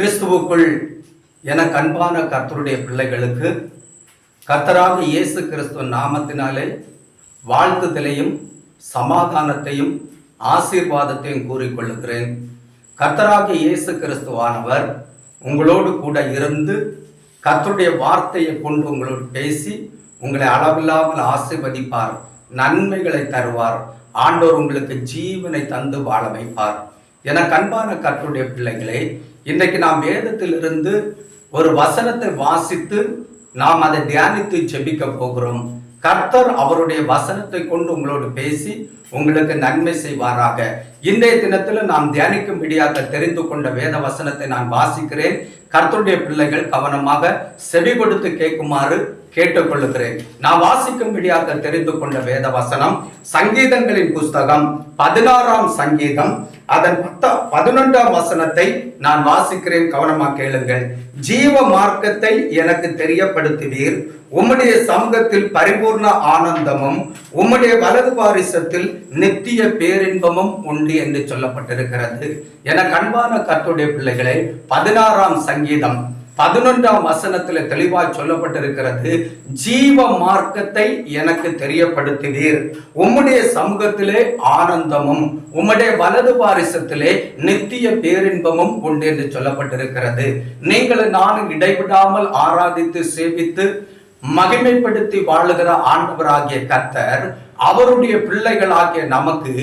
கிறிஸ்துவுக்குள் என கண்பான கர்த்தருடைய பிள்ளைகளுக்கு கர்த்தராக இயேசு கிறிஸ்துவ நாமத்தினாலே வாழ்த்துதலையும் சமாதானத்தையும் ஆசீர்வாதத்தையும் கூறிக்கொள்ளுகிறேன் கர்த்தராக இயேசு கிறிஸ்துவானவர் உங்களோடு கூட இருந்து கர்த்தருடைய வார்த்தையை கொண்டு உங்களோடு பேசி உங்களை அளவில்லாமல் ஆசீர்வதிப்பார் நன்மைகளை தருவார் ஆண்டோர் உங்களுக்கு ஜீவனை தந்து வாழ வைப்பார். என கண்பான கர்த்தருடைய பிள்ளைகளே இன்றைக்கு நாம் வேதத்திலிருந்து ஒரு வசனத்தை வாசித்து நாம் அதை தியானித்து ஜெபிக்க போகிறோம். கர்த்தர் அவருடைய வசனத்தை கொண்டு உங்களோடு பேசி உங்களுக்கு நன்மை செய்வாராக. இன்றைய தினத்தில் நாம் தியானிக்கும்படியாக தெரிந்து கொண்ட வேத வசனத்தை நான் வாசிக்கிறேன். கர்த்தருடைய பிள்ளைகள் கவனமாக செவி கொடுத்து கேட்குமாறு கேட்டுக்கொள்ளுகிறேன். நான் வாசிக்கும்படியாக தெரிந்து கொண்ட வேத வசனம் சங்கீதங்களின் புஸ்தகம் பதினாறாம் சங்கீதம். அதன் பத்த பதினொன்றாம் வசனத்தை நான் வாசிக்கிறேன். கவனமாக கேளுங்கள். ஜீவ மார்க்கத்தை எனக்கு தெரியப்படுத்துவீர் உம்முடைய சமூகத்தில் பரிபூர்ண ஆனந்தமும் உம்முடைய வலது பாரிசத்தில் நித்திய பேரின்பமும் உண்டு. உண்டு என்று சொல்லப்பட்டிருக்கிறது. என கண்பான கத்துடைய பிள்ளைகளை பதினாறாம் சங்கீதம் பதினொன்றாம் வசனத்துல தெளிவாய் சொல்லப்பட்டிருக்கிறது ஜீவ மார்க்கத்தை எனக்கு தெரியப்படுத்தினீர். உம்முடைய சமூகத்திலே ஆனந்தமும் உம்முடைய வலது பாரிசத்திலே நித்திய பேரின்பமும் உண்டு என்று சொல்லப்பட்டிருக்கிறது. நீங்கள் நானும் இடைவிடாமல் ஆராதித்து சேவித்து மகிமைப்படுத்தி வாழுகிற ஆண்டவராகிய கத்தர் அவருடைய பிள்ளைகளாகிய நமக்கு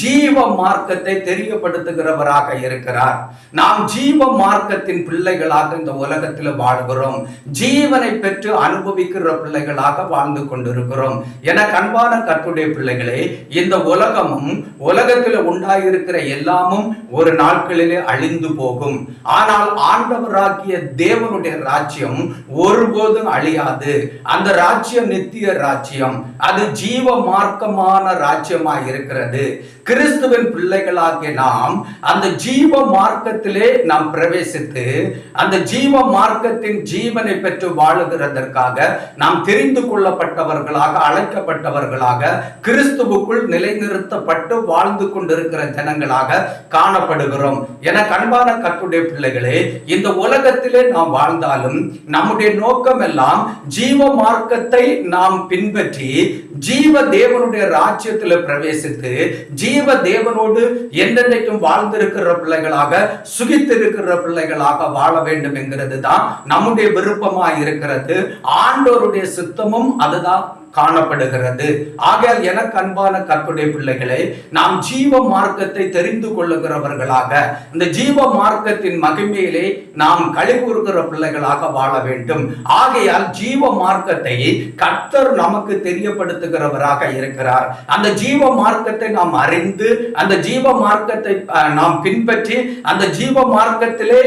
ஜீவ மார்க்கத்தை தெரியப்படுத்துகிறவராக இருக்கிறார். நாம் ஜீவ மார்க்கத்தின் பிள்ளைகளாக இந்த உலகத்தில் வாழ்கிறோம். ஜீவனை பெற்று அனுபவிக்கிற பிள்ளைகளாக வாழ்ந்து கொண்டிருக்கிறோம். என கண்பான கற்றுடைய பிள்ளைகளே இந்த உலகமும் உலகத்தில் உண்டாயிருக்கிற எல்லாமும் ஒரு நாட்களிலே அழிந்து போகும். ஆனால் ஆண்டவராகிய தேவனுடைய ராஜ்யம் ஒருபோதும் அழியாது. அந்த ராஜ்யம் நித்திய ராஜ்யம். அது ஜீவ மார்க்கமான ராஜ்யமாய் இருக்கிறது கிறிஸ்துவின் பிள்ளைகளாகிய நாம் அந்த ஜீவ மார்க்கத்திலே நாம் பிரவேசித்து அந்த ஜீவ மார்க்கத்தின் ஜீவனை பெற்று வாழுகிறதற்காக நாம் தெரிந்து கொள்ளப்பட்டவர்களாக அழைக்கப்பட்டவர்களாக கிறிஸ்துவுக்குள் நிலைநிறுத்தப்பட்டு வாழ்ந்து கொண்டிருக்கிற ஜனங்களாக காணப்படுகிறோம். என கண்பான கட்டுடைய பிள்ளைகளே இந்த உலகத்திலே நாம் வாழ்ந்தாலும் நம்முடைய நோக்கம் எல்லாம் ஜீவ மார்க்கத்தை நாம் பின்பற்றி ஜீவ தேவனுடைய ராஜ்யத்துல பிரவேசித்து ஜீவ தேவனோடு என்றென்றைக்கும் வாழ்ந்திருக்கிற பிள்ளைகளாக சுகித்திருக்கிற பிள்ளைகளாக வாழ வேண்டும் என்கிறது தான் நம்முடைய விருப்பமா இருக்கிறது. ஆண்டோருடைய சித்தமும் அதுதான். காணப்படுகிறது. ஆகையால் எனக்கு அன்பான கற்புடைய பிள்ளைகளை நாம் ஜீவ மார்க்கத்தை தெரிந்து கொள்ளுகிறவர்களாக இந்த ஜீவ மார்க்கத்தின் மகிமையிலே நாம் கழிவுறுகிற பிள்ளைகளாக வாழ வேண்டும். ஆகையால் ஜீவ மார்க்கத்தை கர்த்தர் நமக்கு தெரியப்படுத்துகிறவராக இருக்கிறார். அந்த ஜீவ மார்க்கத்தை நாம் அறிந்து அந்த ஜீவ மார்க்கத்தை நாம் பின்பற்றி அந்த ஜீவ மார்க்கத்திலே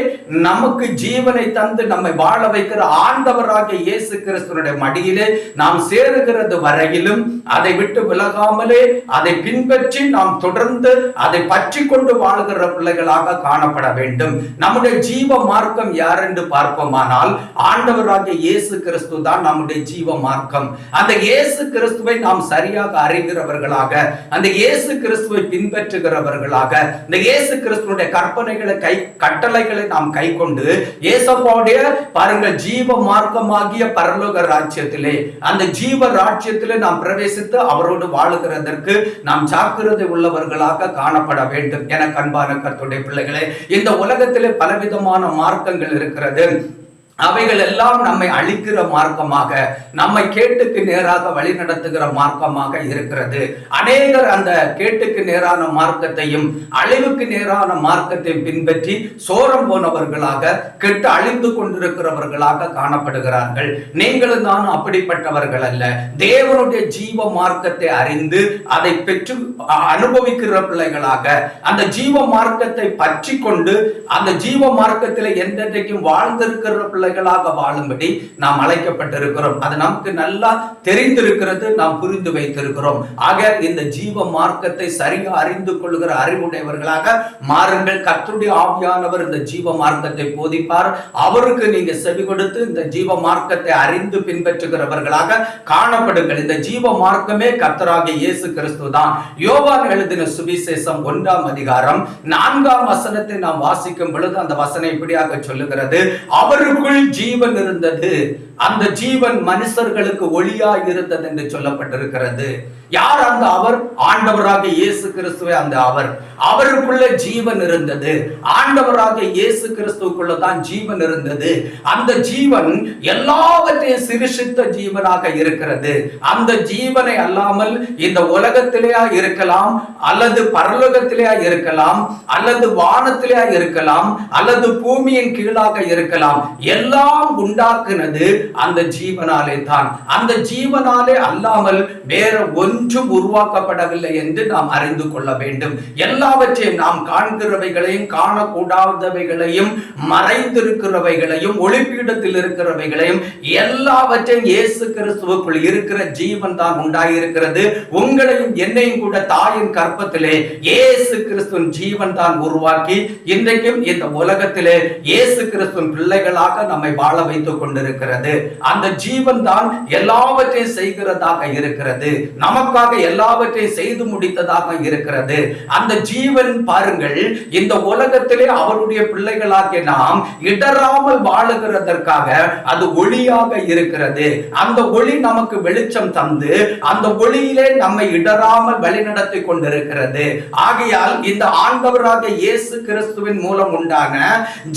நமக்கு ஜீவனை தந்து நம்மை வாழ வைக்கிற ஆண்டவராக இயேசு கிறிஸ்துவனுடைய மடியிலே நாம் சேருகிற இருக்கிறது வரையிலும் அதை விட்டு விலகாமலே அதை பின்பற்றி நாம் தொடர்ந்து அதை பற்றி கொண்டு வாழ்கிற பிள்ளைகளாக காணப்பட வேண்டும். நம்முடைய ஜீவ மார்க்கம் யார் என்று பார்ப்போமானால் ஆண்டவராகிய இயேசு கிறிஸ்து தான் நம்முடைய ஜீவ மார்க்கம். அந்த இயேசு கிறிஸ்துவை நாம் சரியாக அறிகிறவர்களாக அந்த இயேசு கிறிஸ்துவை பின்பற்றுகிறவர்களாக இந்த இயேசு கிறிஸ்துடைய கற்பனைகளை கை கட்டளைகளை நாம் கை கொண்டு இயேசப்பாவுடைய பாருங்கள் ஜீவ மார்க்கமாகிய பரலோக ராஜ்யத்திலே அந்த ஜீவ ராஜ்யத்தில் நாம் பிரவேசித்து அவரோடு வாழுகிறதற்கு நாம் ஜாக்கிரதை உள்ளவர்களாக காணப்பட வேண்டும். என கண்பான கத்துடைய பிள்ளைகளே இந்த உலகத்திலே பலவிதமான மார்க்கங்கள் இருக்கிறது. அவைகள் எல்லாம் நம்மை அழிக்கிற மார்க்கமாக நம்மை கேட்டுக்கு நேராக வழி நடத்துகிற மார்க்கமாக இருக்கிறது. அநேகர் அந்த கேட்டுக்கு நேரான மார்க்கத்தையும் அழிவுக்கு நேரான மார்க்கத்தை பின்பற்றி சோரம் போனவர்களாக கெட்டு அழிந்து கொண்டிருக்கிறவர்களாக காணப்படுகிறார்கள். நீங்களும் தான் அப்படிப்பட்டவர்கள் அல்ல. தேவனுடைய ஜீவ மார்க்கத்தை அறிந்து அதை பெற்று அனுபவிக்கிற பிள்ளைகளாக அந்த ஜீவ மார்க்கத்தை பற்றி கொண்டு அந்த ஜீவ மார்க்கத்தில் என்றென்றைக்கும் வாழ்ந்திருக்கிற பிள்ளை தலைவர்களாக வாழும்படி நாம் அழைக்கப்பட்டிருக்கிறோம். அது நமக்கு நல்லா தெரிந்திருக்கிறது நாம் புரிந்து வைத்திருக்கிறோம். ஆக இந்த ஜீவ மார்க்கத்தை சரியாக அறிந்து கொள்கிற அறிவுடையவர்களாக மாறுங்கள். கர்த்தருடைய ஆவியானவர் இந்த ஜீவ மார்க்கத்தை போதிப்பார். அவருக்கு நீங்க செவி கொடுத்து இந்த ஜீவ மார்க்கத்தை அறிந்து பின்பற்றுகிறவர்களாக காணப்படுங்கள். இந்த ஜீவ மார்க்கமே கர்த்தராகிய இயேசு கிறிஸ்து தான். யோவான் எழுதின சுவிசேஷம் ஒன்றாம் அதிகாரம் நான்காம் வசனத்தை நாம் வாசிக்கும் பொழுது அந்த வசனம் இப்படியாக சொல்லுகிறது. அவருக்குள் ஜீவன் இருந்தது. அந்த ஜீவன் மனுஷர்களுக்கு ஒளியா இருந்தது என்று சொல்லப்பட்டிருக்கிறது. யார் அந்த அவர்? ஆண்டவராக இயேசு கிறிஸ்துவே அந்த அவர். அவருக்குள்ள ஜீவன் இருந்தது. ஆண்டவராக இயேசு கிறிஸ்துக்குள்ள தான் ஜீவன் இருந்தது. அந்த ஜீவன் எல்லாவற்றையும் சிருஷித்த ஜீவனாக இருக்கிறது. அந்த ஜீவனை அல்லாமல் இந்த உலகத்திலேயா இருக்கலாம் அல்லது பரலோகத்திலேயா இருக்கலாம் அல்லது வானத்திலேயா இருக்கலாம் அல்லது பூமியின் கீழாக இருக்கலாம். எல்லாம் உண்டாக்குனது அந்த ஜீவனாலே தான். அந்த ஜீவனாலே அல்லாமல் வேற ஒன்று ஒன்றும் உருவாக்கப்படவில்லை என்று நாம் அறிந்து கொள்ள வேண்டும். எல்லாவற்றையும் நாம் காண்கிறவைகளையும் காணக்கூடாதவைகளையும் மறைந்திருக்கிறவைகளையும் ஒளிப்பீடத்தில் இருக்கிறவைகளையும் எல்லாவற்றையும் இயேசு கிறிஸ்துவுக்குள் இருக்கிற ஜீவன் தான் உண்டாயிருக்கிறது. உங்களையும் என்னையும் கூட தாயின் கற்பத்திலே இயேசு கிறிஸ்துவின் ஜீவன் தான் உருவாக்கி இன்றைக்கும் இந்த உலகத்திலே இயேசு கிறிஸ்துவின் பிள்ளைகளாக நம்மை வாழ வைத்துக் கொண்டிருக்கிறது. அந்த ஜீவன் தான் எல்லாவற்றையும் செய்கிறதாக இருக்கிறது. நமக்கு நமக்காக எல்லாவற்றையும் செய்து முடித்ததாக இருக்கிறது. அந்த ஜீவன் பாருங்கள் இந்த உலகத்திலே அவருடைய பிள்ளைகளாகிய நாம் இடராமல் வாழுகிறதற்காக அது ஒளியாக இருக்கிறது. அந்த ஒளி நமக்கு வெளிச்சம் தந்து அந்த ஒளியிலே நம்மை இடராமல் வழிநடத்தி கொண்டிருக்கிறது. ஆகையால் இந்த ஆண்டவராக இயேசு கிறிஸ்துவின் மூலம் உண்டான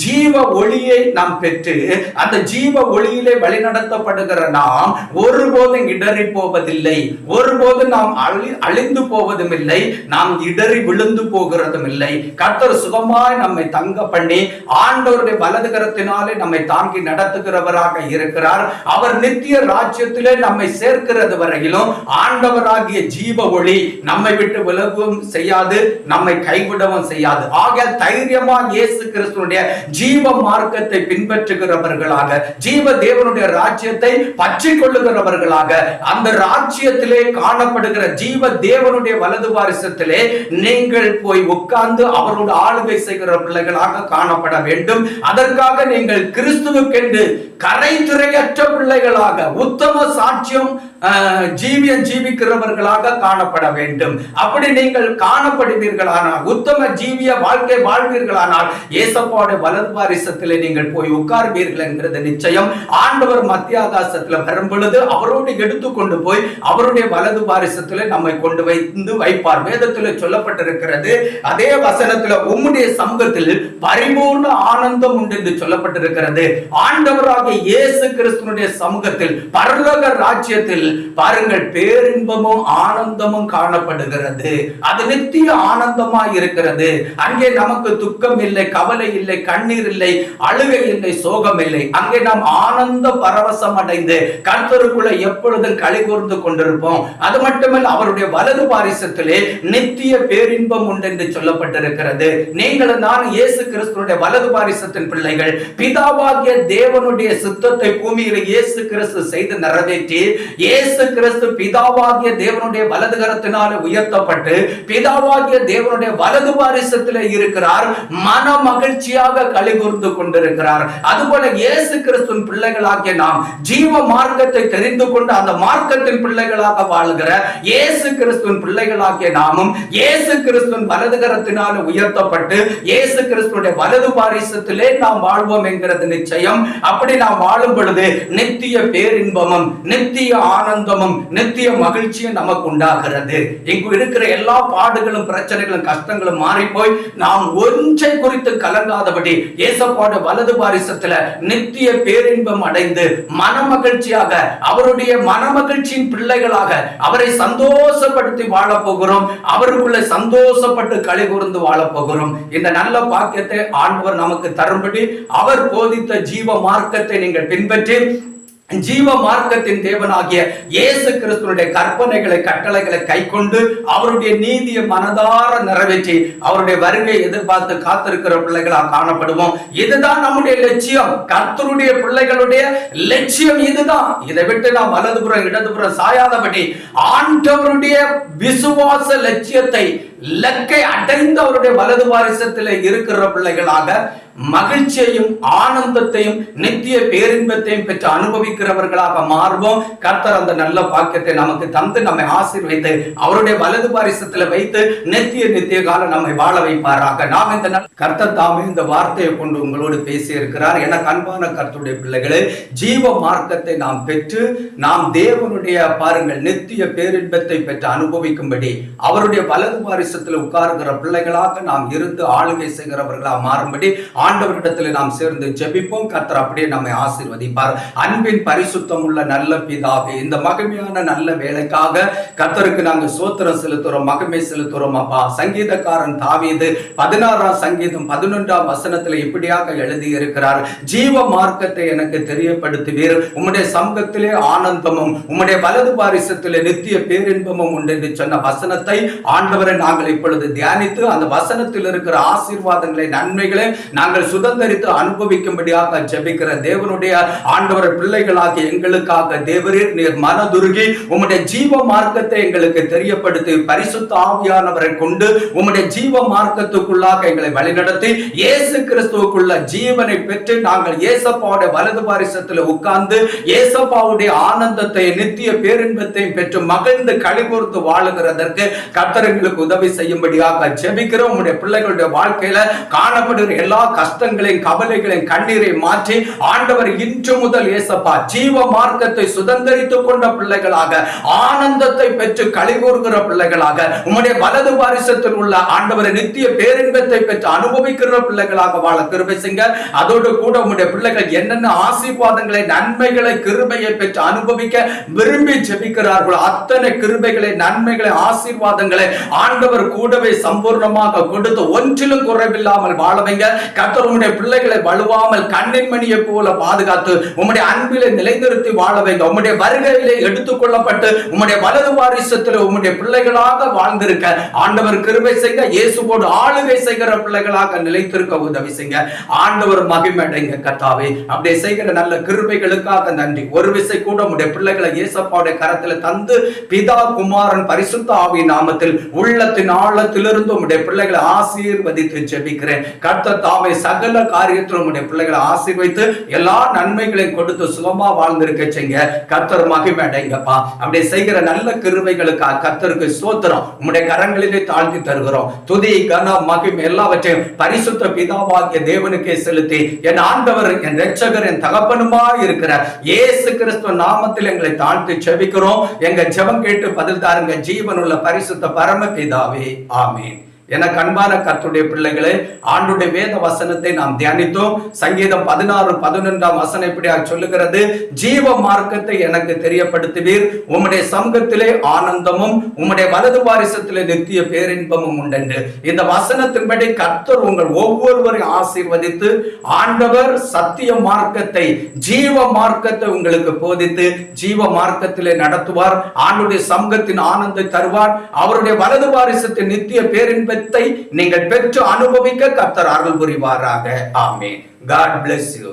ஜீவ ஒளியை நாம் பெற்று அந்த ஜீவ ஒளியிலே வழிநடத்தப்படுகிற நாம் ஒருபோதும் இடறி போவதில்லை ஒருபோதும் நாம் அழி- அழிந்து போவதும் இல்லை நாம் இடறி விழுந்து போகிறதும் இல்லை கர்த்தர் சுகமாய் நம்மை தங்க பண்ணி ஆண்டவருடைய வலது கரத்தினாலே நம்மை தாங்கி நடத்துகிறவராக இருக்கிறார். அவர் நித்திய ராஜ்யத்திலே நம்மை சேர்க்கிறது வரையிலும் ஆண்டவராகிய ஜீவ ஒளி நம்மை விட்டு விலகவும் செய்யாது நம்மை கைவிடவும் செய்யாது. ஆக தைரியமா இயேசு கிறிஸ்துடைய ஜீவ மார்க்கத்தை பின்பற்றுகிறவர்களாக ஜீவ தேவனுடைய ராஜ்யத்தை பற்றி கொள்ளுகிறவர்களாக அந்த ராஜ்யத்திலே காண காணப்படுகிற ஜீவ தேவனுடைய வலது வாரிசத்திலே நீங்கள் போய் உட்கார்ந்து அவரோட ஆளுகை செய்கிற பிள்ளைகளாக காணப்பட வேண்டும். அதற்காக நீங்கள் கிறிஸ்துவுக்கென்று கரைத்துறையற்ற பிள்ளைகளாக உத்தம சாட்சியம் ஆஹ், ஜீவியம் ஜீவிக்கிறவர்களாக காணப்பட வேண்டும். அப்படி நீங்கள் காணப்படுவீர்களானால் உத்தம ஜீவிய வாழ்க்கை வாழ்வீர்களானால் ஏசப்பாடு வலது பாரிசத்தில் நீங்கள் போய் உட்கார்வீர்கள் என்கிறது நிச்சயம். ஆண்டவர் மத்திய ஆகாசத்தில் வரும் பொழுது அவரோடு எடுத்துக்கொண்டு போய் அவருடைய வலது பாரிசத்தில் நம்மை கொண்டு வைத்து வைப்பார். வேதத்தில் சொல்லப்பட்டிருக்கிறது அதே வசனத்துல உம்முடைய சமூகத்தில் பரிபூர்ண ஆனந்தம் உண்டு என்று சொல்லப்பட்டிருக்கிறது. ஆண்டவராக இயேசு கிறிஸ்துனுடைய சமூகத்தில் பரலோக ராஜ்யத்தில் பாருங்கள் பேரின்பமும் ஆனந்தமும் காணப்படுகிறது. அது நித்திய ஆனந்தமா இருக்கிறது. அங்கே நமக்கு துக்கம் இல்லை கவலை இல்லை கண்ணீர் இல்லை அழுகை இல்லை சோகம் இல்லை. அங்கே நாம் ஆனந்த பரவசம் அடைந்து கர்த்தருக்குள்ள எப்பொழுதும் களி கூர்ந்து கொண்டிருப்போம். அது மட்டுமல்ல அவருடைய வலது பாரிசத்திலே நித்திய பேரின்பம் உண்டு என்று சொல்லப்பட்டிருக்கிறது. நீங்கள் நான் இயேசு கிறிஸ்துடைய வலது பாரிசத்தின் பிள்ளைகள் பிதாவாகிய தேவனுடைய சித்தத்தை பூமியில இயேசு கிறிஸ்து செய்து நிறைவேற்றி இயேசு இயேசு கிறிஸ்து பிதாவாகிய தேவனுடைய வலது கரத்தினால உயர்த்தப்பட்டு பிதாவாகிய தேவனுடைய வலது பாரிசத்திலே இருக்கிறார். மன மகிழ்ச்சியாக களி கொண்டிருக்கிறார். அதுபோல இயேசு கிறிஸ்துவின் பிள்ளைகளாகிய நாம் ஜீவ மார்க்கத்தை தெரிந்து கொண்டு அந்த மார்க்கத்தின் பிள்ளைகளாக வாழ்கிற இயேசு கிறிஸ்துவின் பிள்ளைகளாகிய நாமும் இயேசு கிறிஸ்துவின் வலது கரத்தினால உயர்த்தப்பட்டு இயேசு கிறிஸ்துடைய வலது பாரிசத்திலே நாம் வாழ்வோம் என்கிறது நிச்சயம். அப்படி நாம் வாழும் பொழுது நித்திய பேரின்பமும் நித்திய ஆனந்தமும் நித்திய மகிழ்ச்சியும் நமக்கு உண்டாகிறது இங்கு இருக்கிற எல்லா பாடுகளும் பிரச்சனைகளும் கஷ்டங்களும் மாறி போய் நாம் ஒன்றை குறித்து கலங்காதபடி ஏசப்பாடு வலது பாரிசத்துல நித்திய பேரின்பம் அடைந்து மன மகிழ்ச்சியாக அவருடைய மன மகிழ்ச்சியின் பிள்ளைகளாக அவரை சந்தோஷப்படுத்தி வாழப்போகிறோம். அவருக்குள்ள சந்தோஷப்பட்டு களி கூர்ந்து வாழ இந்த நல்ல பாக்கியத்தை ஆண்டவர் நமக்கு தரும்படி அவர் போதித்த ஜீவ மார்க்கத்தை நீங்கள் பின்பற்றி ஜீவ மார்க்கத்தின் தேவனாகிய இயேசு கிறிஸ்துவனுடைய கற்பனைகளை கட்டளைகளை கைக்கொண்டு அவருடைய நீதியை மனதார நிறைவேற்றி அவருடைய வருகையை எதிர்பார்த்து காத்திருக்கிற பிள்ளைகளாக காணப்படுவோம். இதுதான் நம்முடைய லட்சியம். கர்த்தருடைய பிள்ளைகளுடைய லட்சியம் இதுதான். இதை விட்டு நாம் வலதுபுறம் இடதுபுறம் சாயாதபடி ஆண்டவருடைய விசுவாச லட்சியத்தை இலக்கை அடைந்து அவருடைய வலது வாரிசத்தில் இருக்கிற பிள்ளைகளாக மகிழ்ச்சியையும் ஆனந்தத்தையும் நித்திய பேரின்பத்தையும் பெற்று அனுபவிக்கிறவர்களாக மாறுவோம். கர்த்தர் அந்த நல்ல பாக்கியத்தை நமக்கு தந்து நம்மை ஆசீர்வைத்து அவருடைய வலது பாரிசத்துல வைத்து நித்திய நித்திய காலம் நம்மை வாழ வைப்பாராக. நாம் இந்த கர்த்தர் தாமே இந்த வார்த்தையை கொண்டு உங்களோடு பேசி இருக்கிறார் என கண்பான கர்த்தருடைய பிள்ளைகளே ஜீவ மார்க்கத்தை நாம் பெற்று நாம் தேவனுடைய பாருங்கள் நித்திய பேரின்பத்தை பெற்று அனுபவிக்கும்படி அவருடைய வலது தேசத்தில் உட்காருகிற பிள்ளைகளாக நாம் இருந்து ஆளுகை செய்கிறவர்களாக மாறும்படி ஆண்டவரிடத்தில் நாம் சேர்ந்து ஜெபிப்போம். கர்த்தர் அப்படியே நம்மை ஆசீர்வதிப்பார். அன்பின் பரிசுத்தம் உள்ள நல்ல பிதாவே இந்த மகிமையான நல்ல வேலைக்காக கர்த்தருக்கு நாங்கள் சோத்திரம் செலுத்துறோம் மகிமை செலுத்துறோம் அப்பா. சங்கீதக்காரன் தாவீது பதினாறாம் சங்கீதம் பதினொன்றாம் வசனத்தில் இப்படியாக எழுதியிருக்கிறார். ஜீவ மார்க்கத்தை எனக்கு தெரியப்படுத்துவீர். உம்முடைய சமூகத்திலே ஆனந்தமும் உம்முடைய வலது பாரிசத்திலே நித்திய பேரின்பமும் உண்டு என்று சொன்ன வசனத்தை ஆண்டவரை நாங்கள் இப்பொழுது தியானித்து அந்த வசனத்தில் இருக்கிற ஆசீர்வாதங்களை நன்மைகளை நாங்கள் சுதந்திரித்து அனுபவிக்கும்படியாக ஜெபிக்கிற தேவனுடைய ஆண்டவர் பிள்ளைகளாக எங்களுக்காக தேவரீர் நீர் மனதுருகி உம்முடைய ஜீவ மார்க்கத்தை எங்களுக்கு தெரியப்படுத்தி பரிசுத்த ஆவியானவரை கொண்டு உம்முடைய ஜீவ மார்க்கத்துக்குள்ளாக எங்களை வழிநடத்தி இயேசு கிறிஸ்துவுக்குள்ள ஜீவனை பெற்று நாங்கள் ஏசப்பாவுடைய வலது பாரிசத்தில் உட்கார்ந்து ஏசப்பாவுடைய ஆனந்தத்தை நித்திய பேரின்பத்தையும் பெற்று மகிழ்ந்து கழிகூர்ந்து வாழுகிறதற்கு கர்த்தர்களுக்கு உதவி செய்யும்படியாக ஜெபிக்கிறோம். உங்களுடைய பிள்ளைகளுடைய வாழ்க்கையில காணப்படுகிற எல்லா கஷ்டங்களையும் கவலைகளையும் கண்ணீரை மாற்றி ஆண்டவர் இன்று முதல் ஏசப்பா ஜீவ மார்க்கத்தை சுதந்திரித்துக் கொண்ட பிள்ளைகளாக ஆனந்தத்தை பெற்று கழிவுறுகிற பிள்ளைகளாக உம்முடைய வலது பாரிசத்தில் உள்ள ஆண்டவர் நித்திய பேரின்பத்தை பெற்று அனுபவிக்கிற பிள்ளைகளாக வாழ கிருபை செய்ய அதோடு கூட உங்களுடைய பிள்ளைகள் என்னென்ன ஆசீர்வாதங்களை நன்மைகளை கிருபையை பெற்று அனுபவிக்க விரும்பி ஜெபிக்கிறார்களோ அத்தனை கிருபைகளை நன்மைகளை ஆசீர்வாதங்களை ஆண்டவர் ஆண்டவர் கூடவே சம்பூர்ணமாக கொடுத்து ஒன்றிலும் குறைவில்லாமல் வாழவைங்க. கத்தர் கர்த்தர் பிள்ளைகளை வலுவாமல் கண்ணின் மணியை போல பாதுகாத்து உம்முடைய அன்பிலே நிலைநிறுத்தி வாழவைங்க. உம்முடைய வருகையிலே எடுத்துக்கொள்ளப்பட்டு உம்முடைய வலது வாரிசத்தில் உம்முடைய பிள்ளைகளாக வாழ்ந்திருக்க. ஆண்டவர் கிருபை செய்ய இயேசுவோடு ஆளுகை செய்கிற பிள்ளைகளாக நிலைத்திருக்க உதவி செய்ய ஆண்டவர் மகிமடைங்க கத்தாவே அப்படியே செய்கிற நல்ல கிருபைகளுக்காக நன்றி. ஒரு விசை கூட உம்முடைய பிள்ளைகளை இயேசப்பாவுடைய கரத்தில் தந்து பிதா குமாரன் பரிசுத்த ஆவி நாமத்தில் உள்ளத்தில் உள்ளத்தின் ஆழத்திலிருந்து உம்முடைய பிள்ளைகளை ஆசீர்வதித்து ஜெபிக்கிறேன். கர்த்த தாமே சகல காரியத்திலும் உம்முடைய பிள்ளைகளை ஆசீர்வைத்து எல்லா நன்மைகளையும் கொடுத்து சுகமா வாழ்ந்திருக்க செய்ய கர்த்தர் மகிமை அடைங்கப்பா. அப்படியே செய்கிற நல்ல கிருமைகளுக்காக கர்த்தருக்கு சோத்திரம் உம்முடைய கரங்களிலே தாழ்த்தி தருகிறோம். துதி கன மகிமை எல்லாவற்றையும் பரிசுத்த பிதாவாகிய தேவனுக்கே செலுத்தி என் ஆண்டவர் என் ரட்சகர் என் தகப்பனுமா இருக்கிற இயேசு கிறிஸ்துவ நாமத்தில் எங்களை தாழ்த்தி செபிக்கிறோம் எங்க ஜெபம் கேட்டு பதில் தாருங்க. ஜீவனுள்ள பரிசுத்த பரம பிதாவே ஆமீன் எனக்கு அன்பான கத்துடைய பிள்ளைகளே ஆண்டுடைய வேத வசனத்தை நாம் தியானித்தோம். சங்கீதம் பதினாறு பதினொன்றாம் வசனம் இப்படியாக சொல்லுகிறது. ஜீவ மார்க்கத்தை எனக்கு தெரியப்படுத்துவீர். உம்முடைய சமூகத்திலே ஆனந்தமும் உம்முடைய வலது பாரிசத்திலே நித்திய பேரின்பமும் உண்டென்று. இந்த வசனத்தின்படி கர்த்தர் உங்கள் ஒவ்வொருவரையும் ஆசீர்வதித்து ஆண்டவர் சத்திய மார்க்கத்தை ஜீவ மார்க்கத்தை உங்களுக்கு போதித்து ஜீவ மார்க்கத்திலே நடத்துவார். ஆண்டுடைய சமூகத்தின் ஆனந்தை தருவார். அவருடைய வலது வாரிசத்தின் நித்திய பேரின்பத்தை நீங்கள் பெற்று அனுபவிக்க கர்த்தர் அருள் புரிவாராக ஆமென் காட் bless you.